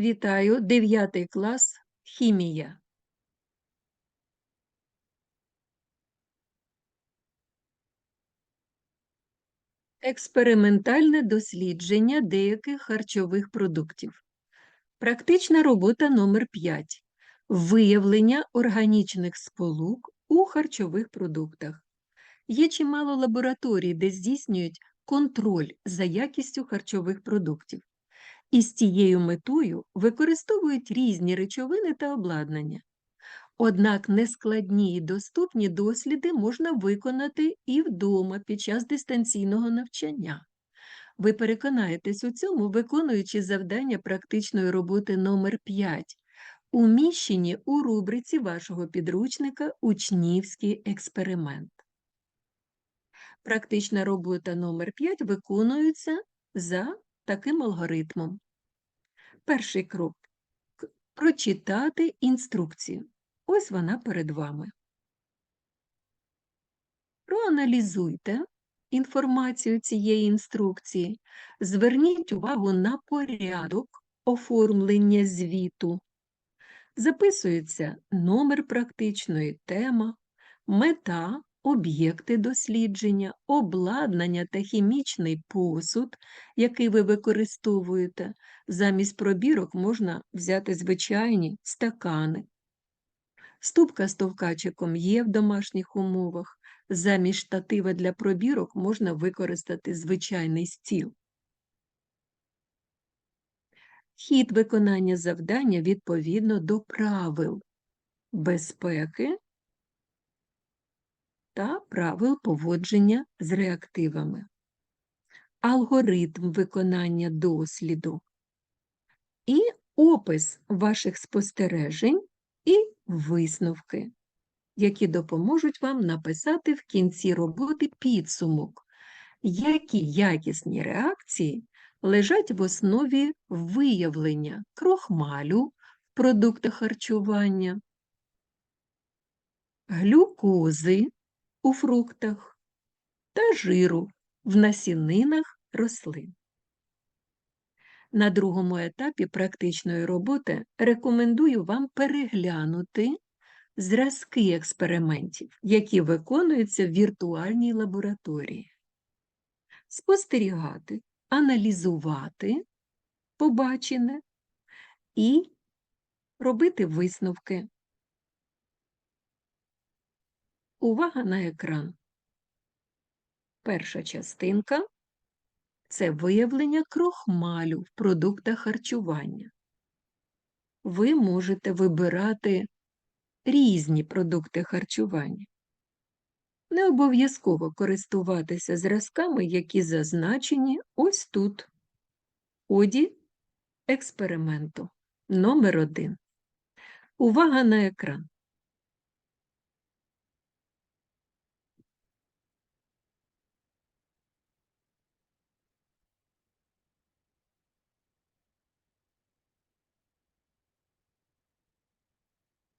Вітаю, 9 клас, хімія. Експериментальне дослідження деяких харчових продуктів. Практична робота номер 5. Виявлення органічних сполук у харчових продуктах. Є чимало лабораторій, де здійснюють контроль за якістю харчових продуктів. І з цією метою використовують різні речовини та обладнання. Однак нескладні і доступні досліди можна виконати і вдома під час дистанційного навчання. Ви переконаєтесь у цьому, виконуючи завдання практичної роботи номер 5 уміщені у рубриці вашого підручника Учнівський експеримент. Практична робота номер 5 виконується за таким алгоритмом. Перший крок прочитати інструкцію. Ось вона перед вами. Проаналізуйте інформацію цієї інструкції, зверніть увагу на порядок оформлення звіту. Записується номер практичної тема, мета, об'єкти дослідження, обладнання та хімічний посуд, який ви використовуєте. Замість пробірок можна взяти звичайні стакани. Ступка з товкачиком є в домашніх умовах. Замість штатива для пробірок можна використати звичайний стіл. Хід виконання завдання відповідно до правил безпеки та правил поводження з реактивами. Алгоритм виконання досліду і опис ваших спостережень і висновки, які допоможуть вам написати в кінці роботи підсумок, які якісні реакції лежать в основі виявлення крохмалю в продуктах харчування, глюкози у фруктах та жиру в насінинах рослин. На другому етапі практичної роботи рекомендую вам переглянути зразки експериментів, які виконуються в віртуальній лабораторії, спостерігати, аналізувати побачене і робити висновки. Увага на екран. Перша частинка це виявлення крохмалю в продуктах харчування. Ви можете вибирати різні продукти харчування. Не обов'язково користуватися зразками, які зазначені ось тут. Ході експерименту номер 1 Увага на екран.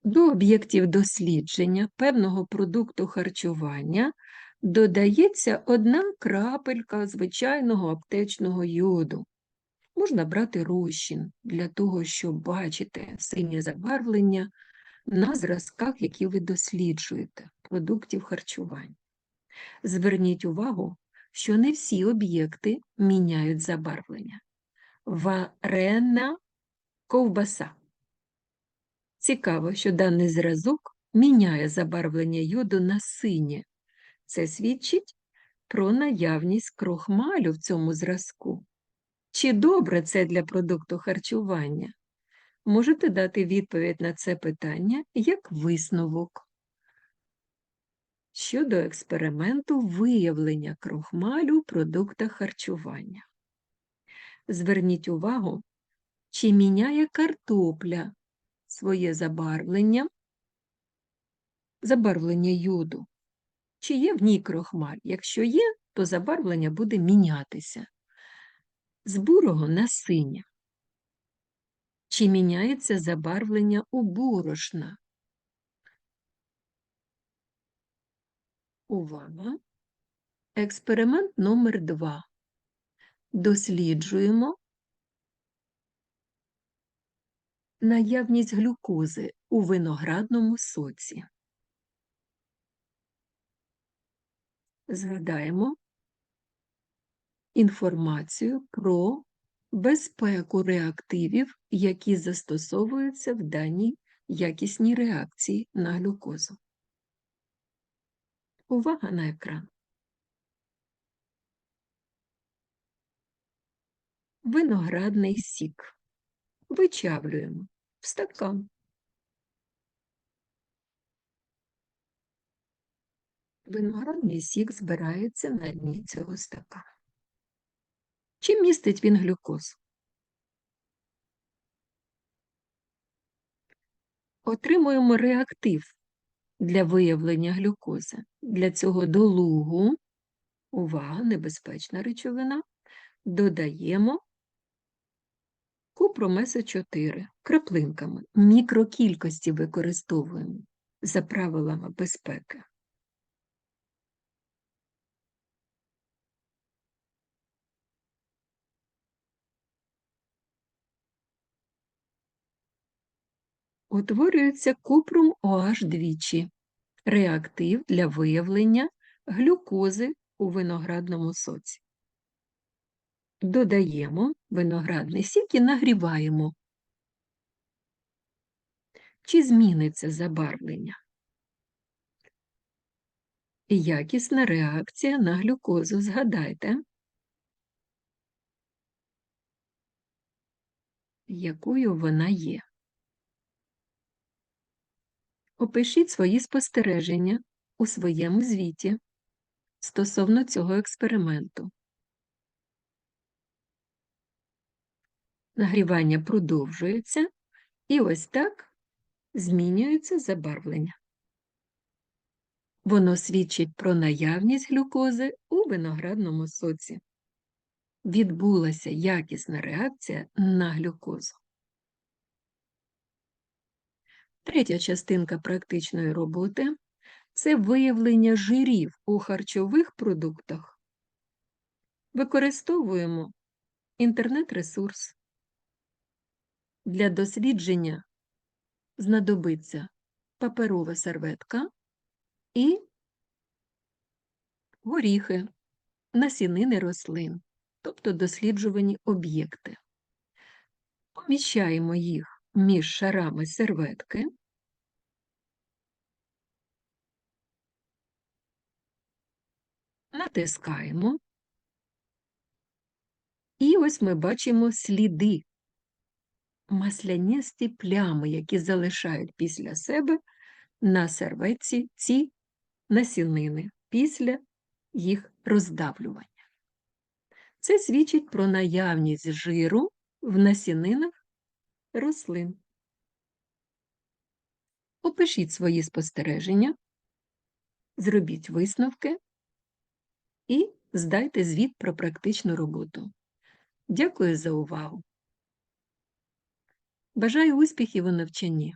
До об'єктів дослідження певного продукту харчування додається одна крапелька звичайного аптечного йоду. Можна брати розчин для того, щоб бачити синє забарвлення на зразках, які ви досліджуєте, продуктів харчування. Зверніть увагу, що не всі об'єкти міняють забарвлення. Варена ковбаса. Цікаво, що даний зразок міняє забарвлення йоду на синє. Це свідчить про наявність крохмалю в цьому зразку. Чи добре це для продукту харчування? Можете дати відповідь на це питання як висновок. Щодо експерименту виявлення крохмалю в продуктах харчування. Зверніть увагу, чи міняє картопля своє забарвлення, забарвлення йоду. Чи є в ній крохмаль? Якщо є, то забарвлення буде мінятися з бурого на синє. Чи міняється забарвлення у борошна? Увага! Експеримент номер 2 Досліджуємо Наявність глюкози у виноградному соці. Згадаємо інформацію про безпеку реактивів, які застосовуються в даній якісній реакції на глюкозу. Увага на екран. Виноградний сік. Вичавлюємо в стакан. Виноградний сік збирається на дні цього стакана. Чим містить він глюкоз? Отримуємо реактив для виявлення глюкози. Для цього до лугу, увага, небезпечна речовина, додаємо купромеса 4 краплинками. Мікрокількості використовуємо за правилами безпеки. Утворюється купрум OH двічі реактив для виявлення глюкози у виноградному соці. Додаємо виноградний сік і нагріваємо. Чи зміниться забарвлення? Якісна реакція на глюкозу. Згадайте, якою вона є. Опишіть свої спостереження у своєму звіті стосовно цього експерименту. Нагрівання продовжується, і ось так змінюється забарвлення. Воно свідчить про наявність глюкози у виноградному соці. Відбулася якісна реакція на глюкозу. Третя частинка практичної роботи це виявлення жирів у харчових продуктах. Використовуємо інтернет-ресурс. Для дослідження знадобиться паперова серветка і горіхи, насінини рослин, тобто досліджувані об'єкти. Поміщаємо їх між шарами серветки. Натискаємо. І ось ми бачимо сліди, масляністі плями, які залишають після себе на серветці ці насінини після їх роздавлювання. Це свідчить про наявність жиру в насінинах рослин. Опишіть свої спостереження, зробіть висновки і здайте звіт про практичну роботу. Дякую за увагу! Бажаю успіхів у навчанні!